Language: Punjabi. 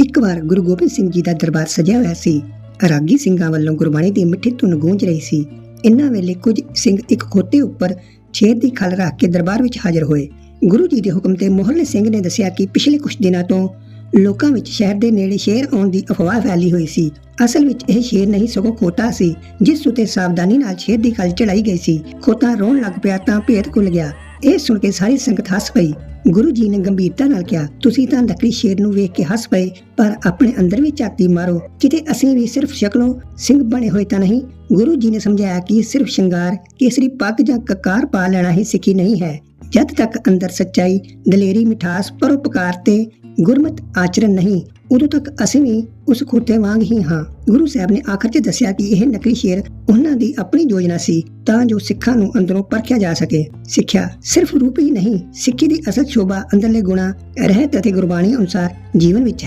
ਇੱਕ ਵਾਰ ਗੁਰੂ ਗੋਬਿੰਦ ਸਿੰਘ ਜੀ ਦਾ ਦਰਬਾਰ ਸਜਿਆ ਹੋਇਆ ਸੀ। ਰਾਗੀ ਸਿੰਘਾਂ ਵੱਲੋਂ ਗੁਰਬਾਣੀ ਦੀ ਮਿੱਠੀ ਧੁਨ ਗੂੰਜ ਰਹੀ ਸੀ। ਇੰਨਾਂ ਵੇਲੇ ਕੁਝ ਸਿੰਘ ਇੱਕ ਖੋਤੇ ਉੱਪਰ ਛੇਰ ਦੀ ਖਲ ਰੱਖ ਕੇ ਦਰਬਾਰ ਵਿੱਚ ਹਾਜ਼ਰ ਹੋਏ। ਗੁਰੂ ਜੀ ਦੇ ਹੁਕਮ ਤੇ ਮੋਹਰਲੇ ਸਿੰਘ ਨੇ ਦੱਸਿਆ ਕਿ ਪਿਛਲੇ ਕੁਝ ਦਿਨਾਂ ਤੋਂ ਲੋਕਾਂ ਵਿੱਚ ਸ਼ਹਿਰ ਦੇ ਨੇੜੇ ਸ਼ੇਰ ਆਉਣ ਦੀ ਅਫਵਾਹ ਫੈਲੀ ਹੋਈ ਸੀ। ਅਸਲ ਵਿੱਚ ਇਹ ਸ਼ੇਰ ਨਹੀਂ, ਸਗੋਂ ਖੋਤਾ ਸੀ, ਜਿਸ ਉਤੇ ਸਾਵਧਾਨੀ ਨਾਲ ਸ਼ੇਰ ਦੀ ਖਲ ਚੜਾਈ ਗਈ ਸੀ। ਖੋਤਾ ਰੋਣ ਲੱਗ ਪਿਆ ਤਾਂ ਭੇਤ ਖੁੱਲ ਗਿਆ। ਇਹ ਸੁਣ ਕੇ ਸਾਰੀ ਸੰਗਤ ਹੱਸ ਪਈ। ਗੁਰੂ ਜੀ ਨੇ ਗੰਭੀਰਤਾ ਨਾਲ ਕਿਹਾ, ਤੁਸੀਂ ਤਾਂ ਨਕਲੀ ਸ਼ੇਰ ਨੂੰ ਵੇਖ ਕੇ ਹੱਸ ਪਏ, ਪਰ ਆਪਣੇ ਅੰਦਰ ਵੀ ਝਾਤੀ ਮਾਰੋ। ਕਿਤੇ ਅਸੀਂ ਵੀ ਸਿਰਫ ਸ਼ਕਲੋਂ ਸਿੰਘ ਬਣੇ ਹੋਏ ਤਾਂ ਨਹੀਂ। ਗੁਰੂ ਜੀ ਨੇ ਸਮਝਾਇਆ ਕਿ ਸਿਰਫ ਸ਼ਿੰਗਾਰ, ਕੇਸਰੀ ਪੱਗ ਜਾਂ ਕਕਾਰ ਪਾ ਲੈਣਾ ਹੀ ਸਿੱਖੀ ਨਹੀਂ ਹੈ। ਜਦ ਤੱਕ ਅੰਦਰ ਸੱਚਾਈ, ਦਲੇਰੀ ਮਿਠਾਸ, ਪਰਉਪਕਾਰ ਤੇ ਗੁਰਮਤ ਆਚਰਣ ਨਹੀਂ ਉਦੋਂ ਤੱਕ ਅਸੀਂ ਵੀ ਉਸ ਖੋਤੇ ਵਾਂਗ ਹੀ ਹਾਂ। ਗੁਰੂ ਸਾਹਿਬ ਨੇ ਆਖਰ 'ਚ ਦੱਸਿਆ ਕਿ ਇਹ ਨਕਲੀ ਸ਼ੇਰ ਉਹਨਾਂ ਦੀ ਆਪਣੀ ਯੋਜਨਾ ਸੀ, ਤਾਂ ਜੋ ਸਿੱਖਾਂ ਨੂੰ ਅੰਦਰੋਂ ਪਰਖਿਆ ਜਾ ਸਕੇ। ਸਿੱਖਿਆ ਸਿਰਫ ਰੂਪ ਹੀ ਨਹੀਂ, ਸਿੱਖੀ ਦੀ ਅਸਲ ਸ਼ੋਭਾ ਅੰਦਰਲੇ ਗੁਣਾ, ਰਹਿਤ ਅਤੇ ਗੁਰਬਾਣੀ ਅਨੁਸਾਰ ਜੀਵਨ ਵਿੱਚ ਹੈ।